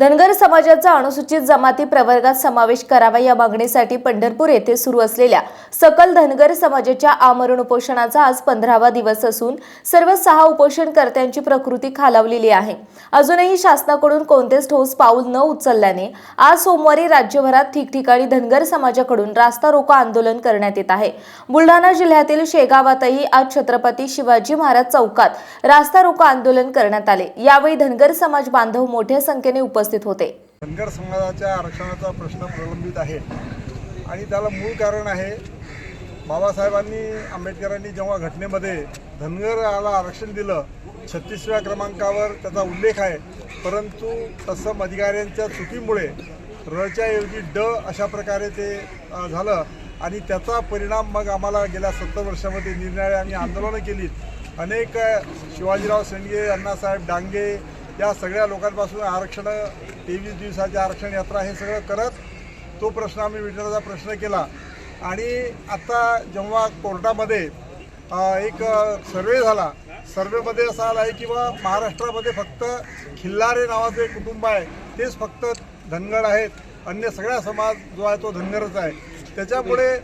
धनगर समाजाचा अनुसूचित जमाती प्रवर्गात समावेश करावा या मागणीसाठी पंढरपूर येथे सुरू असलेल्या सकल धनगर समाजाच्या आमरण उपोषणाचा आज पंधरावा दिवस असून सर्व सहा उपोषणकर्त्यांची प्रकृती खालावलेली आहे. अजूनही शासनाकडून कोणतेच ठोस पाऊल न उचलल्याने आज सोमवारी राज्यभरात ठिकठिकाणी धनगर समाजाकडून रास्ता रोको आंदोलन करण्यात येत आहे. बुलढाणा जिल्ह्यातील शेगावातही आज छत्रपती शिवाजी महाराज चौकात रास्ता रोको आंदोलन करण्यात आले. यावेळी धनगर समाज बांधव मोठ्या संख्येने उपस्थित होते. धनगर समाजाच्या आरक्षणाचा प्रश्न प्रलंबित आहे. आणि त्याला मूळ कारण आहे बाबासाहेबांनी आंबेडकरांनी जेव्हा घटनेमध्ये धनगराला आरक्षण दिलं छत्तीसव्या क्रमांकावर त्याचा उल्लेख आहे. परंतु तत्सम अधिकाऱ्यांच्या चुकीमुळे रळच्याऐवजी ड अशा प्रकारे ते झालं. आणि त्याचा परिणाम मग आम्हाला गेल्या सत्तर वर्षामध्ये निरनिराळे आम्ही आंदोलनं केलीत. अनेक शिवाजीराव शेंडगे अण्णासाहेब डांगे या सगळ्या लोकांपासून आरक्षण तेवीस दिवसाची आरक्षण यात्रा हे सगळं करत तो प्रश्न आम्ही मिटवण्याचा प्रश्न केला. आणि आता जेव्हा कोर्टामध्ये एक सर्वे झाला. सर्वेमध्ये असा आला आहे की बा महाराष्ट्रामध्ये फक्त खिल्लारे नावाचं एक कुटुंब आहे. तेच फक्त धनगड आहेत. अन्य सगळा समाज जो आहे तो धनगरच आहे. त्याच्यामुळे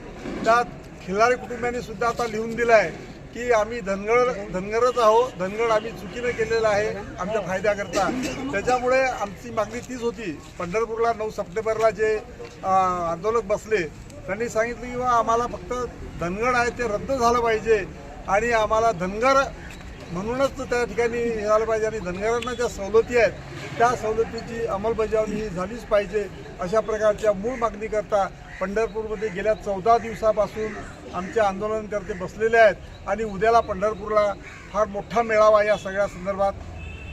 त्या खिल्लारे कुटुंबियांनी सुद्धा आता लिहून दिलं आहे की आम्ही धनगर धनगरच आहोत. धनगर आम्ही चुकीनं केलेलं आहे आमच्या फायद्याकरता. त्याच्यामुळे आमची मागणी तीच होती. पंढरपूरला नऊ सप्टेंबरला जे आंदोलक बसले त्यांनी सांगितलं की आम्हाला फक्त धनगड आहे ते रद्द झालं पाहिजे. आणि आम्हाला धनगर म्हणूनच त्या ठिकाणी हे झालं पाहिजे. आणि धनगरांना ज्या सवलती आहेत त्या सवलतीची अंमलबजावणी ही झालीच पाहिजे. अशा प्रकारच्या मूळ मागणीकरता पंढरपूरमध्ये गेल्या चौदा दिवसापासून आमचे आंदोलनकर्ते बसलेले आहेत आणि उद्याला पंढरपूरला फार मोठा मेळावा या सगळ्या संदर्भात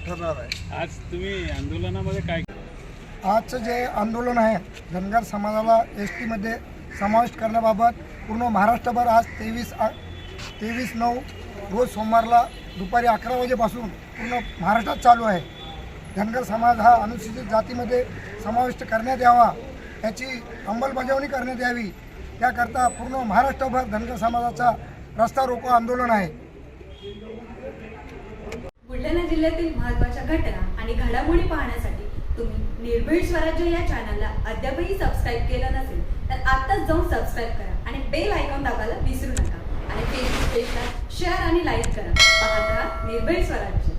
ठरणार आहे. आज तुम्ही आंदोलनामध्ये काय आजचं जे आंदोलन आहे धनगर समाजाला एस टीमध्ये समावेश करण्याबाबत पूर्ण महाराष्ट्रभर आज तेवीस आ तेवीस नऊ रोज सोमवारला दुपारी अकरा वाजेपासून पूर्ण महाराष्ट्रात चालू आहे. धनगर समाज हा अनुसूचित जातीमध्ये समाविष्ट करण्यात यावा याची अंमलबजावणी करण्यात यावी त्याकरता पूर्ण महाराष्ट्रभर धनगर समाजाचा रस्ता रोको आंदोलन आहे. बुलढाणा जिल्ह्यातील महत्त्वाच्या घटना आणि घडामोडी पाहण्यासाठी तुम्ही निर्भीड स्वराज्य या चॅनलला अद्यापही सबस्क्राईब केलं नसेल तर आत्ताच जाऊन सबस्क्राईब करा आणि बेल आयकॉन दाबायला विसरू नका. आणि फेसबुक पेजला शेअर आणि लाईक करा. पाहत राहा निर्भीड स्वराज्य.